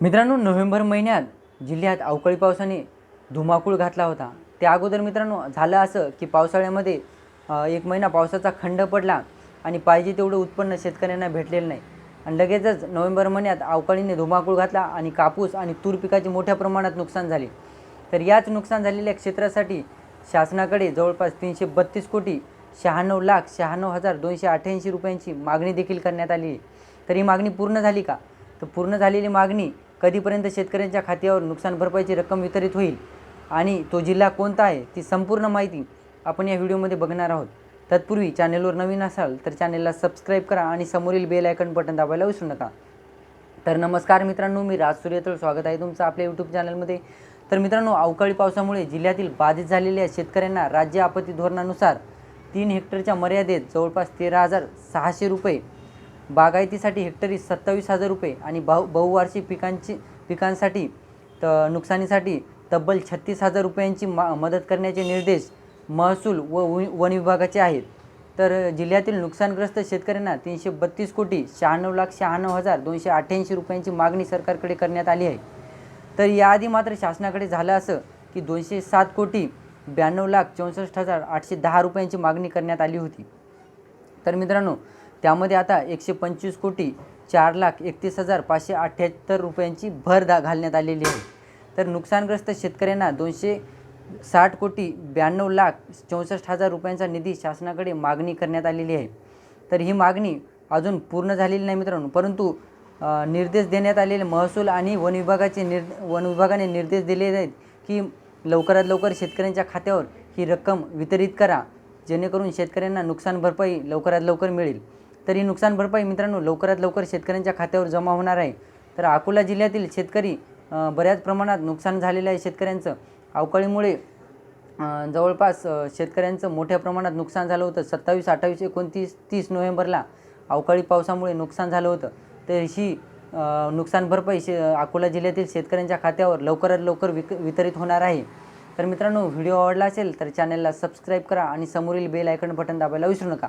मित्रांनो नोव्हेंबर महिन्यात जिल्ह्यात अवकाळी पावसाने धुमाकूळ घातला होता. त्या अगोदर मित्रांनो झालं असं की पावसाळ्यामध्ये एक महिना पावसाचा खंड पडला आणि पाहिजे तेवढं उत्पन्न शेतकऱ्यांना भेटलेलं नाही. आणि लगेचच नोव्हेंबर महिन्यात अवकाळीने धुमाकूळ घातला आणि कापूस आणि तूर पिकाचे मोठ्या प्रमाणात नुकसान झाले. तर याच नुकसान झालेल्या क्षेत्रासाठी शासनाकडे जवळपास तीनशे बत्तीस कोटी शहाण्णव लाख शहाण्णव हजार दोनशे अठ्ठ्याऐंशी रुपयांची मागणी देखील करण्यात आली आहे. तर ही मागणी पूर्ण झाली का? तर पूर्ण झालेली मागणी कधीपर्यंत शेतकऱ्यांच्या खात्यावर नुकसान भरपाईची रक्कम वितरित होईल आणि तो जिल्हा कोणता आहे ती संपूर्ण माहिती आपण या व्हिडिओमध्ये बघणार आहोत. तत्पूर्वी चॅनेलवर नवीन असाल तर चॅनेलला सबस्क्राईब करा आणि समोरील बेल आयकन बटन दाबायला विसरू नका. तर नमस्कार मित्रांनो मी राज सूर्यतळ स्वागत आहे तुमचं आपल्या यूट्यूब चॅनलमध्ये. तर मित्रांनो अवकाळी पावसामुळे जिल्ह्यातील बाधित झालेल्या शेतकऱ्यांना राज्य आपत्ती धोरणानुसार तीन हेक्टरच्या मर्यादेत जवळपास तेरा हजार सहाशे रुपये बागायतीसाठी हेक्टरी सत्तावीस हजार रुपये आणि बहु बहुवार्षिक पिकांची पिकांसाठी त नुकसानीसाठी तब्बल छत्तीस हजार रुपयांची मा मदत करण्याचे निर्देश महसूल व वन विभागाचे आहेत. तर जिल्ह्यातील नुकसानग्रस्त शेतकऱ्यांना तीनशे बत्तीस कोटी शहाण्णव लाख शहाण्णव हजार दोनशे अठ्ठ्याऐंशी रुपयांची मागणी सरकारकडे करण्यात आली आहे. तर याआधी मात्र शासनाकडे झालं असं की दोनशे सात कोटी ब्याण्णव लाख चौसष्ट हजार आठशे दहा रुपयांची मागणी करण्यात आली होती. तर मित्रांनो त्यामध्ये आता एकशे पंचवीस कोटी चार लाख एकतीस हजार पाचशे अठ्ठ्याहत्तर रुपयांची भर दा घालण्यात आलेली आहे. तर नुकसानग्रस्त शेतकऱ्यांना दोनशे साठ कोटी ब्याण्णव लाख चौसष्ट हजार रुपयांचा निधी शासनाकडे मागणी करण्यात आलेली आहे. तर ही मागणी अजून पूर्ण झालेली नाही मित्रांनो परंतु निर्देश देण्यात आलेले महसूल आणि वन विभागाचे निर वन विभागाने निर्देश दिलेले आहेत की लवकरात लवकर शेतकऱ्यांच्या खात्यावर ही रक्कम वितरित करा जेणेकरून शेतकऱ्यांना नुकसान भरपाई लवकरात लवकर मिळेल. तर ही नुकसान भरपाई मित्रांनो लवकरात लवकर शेतकऱ्यांच्या खात्यावर जमा होणार आहे. तर अकोला जिल्ह्यातील शेतकरी बऱ्याच प्रमाणात नुकसान झालेलं आहे शेतकऱ्यांचं. अवकाळीमुळे जवळपास शेतकऱ्यांचं मोठ्या प्रमाणात नुकसान झालं होतं. सत्तावीस अठ्ठावीस एकोणतीस तीस नोव्हेंबरला अवकाळी पावसामुळे नुकसान झालं होतं. तर ही नुकसान भरपाई शे अकोला जिल्ह्यातील शेतकऱ्यांच्या खात्यावर लवकरात लवकर विक वितरित होणार आहे. तर मित्रांनो व्हिडिओ आवडला असेल तर चॅनलला सबस्क्राईब करा आणि समोरील बेल आयकन बटन दाबायला विसरू नका.